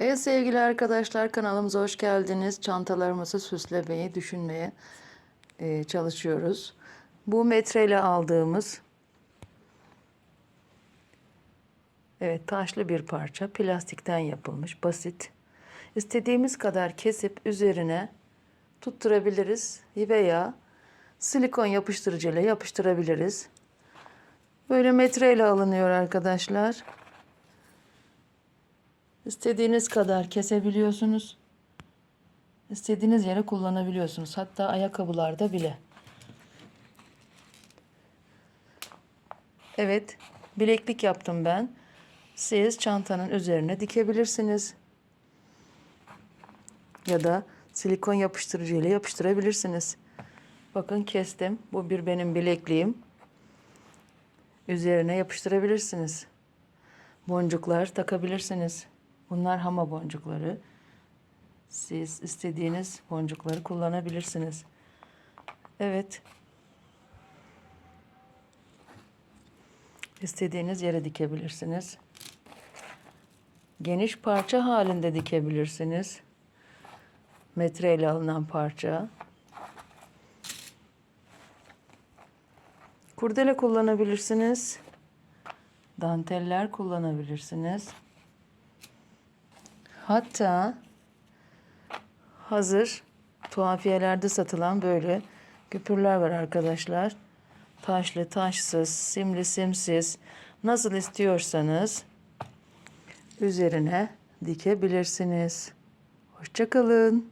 Evet sevgili arkadaşlar kanalımıza hoş geldiniz. Çantalarımızı süslemeyi, düşünmeye e, çalışıyoruz. Bu metreyle aldığımız evet taşlı bir parça plastikten yapılmış basit. İstediğimiz kadar kesip üzerine tutturabiliriz veya silikon yapıştırıcı ile yapıştırabiliriz. Böyle metreyle alınıyor arkadaşlar. İstediğiniz kadar kesebiliyorsunuz. İstediğiniz yere kullanabiliyorsunuz. Hatta ayakkabılarda bile. Evet, bileklik yaptım ben. Siz çantanın üzerine dikebilirsiniz. Ya da silikon yapıştırıcı ile yapıştırabilirsiniz. Bakın kestim. Bu bir benim bilekliğim. Üzerine yapıştırabilirsiniz. Boncuklar takabilirsiniz. Bunlar hama boncukları. Siz istediğiniz boncukları kullanabilirsiniz. Evet. İstediğiniz yere dikebilirsiniz. Geniş parça halinde dikebilirsiniz. Metreyle alınan parça. Kurdele kullanabilirsiniz. Danteller kullanabilirsiniz. Hatta hazır tuhafiyelerde satılan böyle küpürler var arkadaşlar. Taşlı, taşsız, simli, simsiz nasıl istiyorsanız üzerine dikebilirsiniz. Hoşçakalın.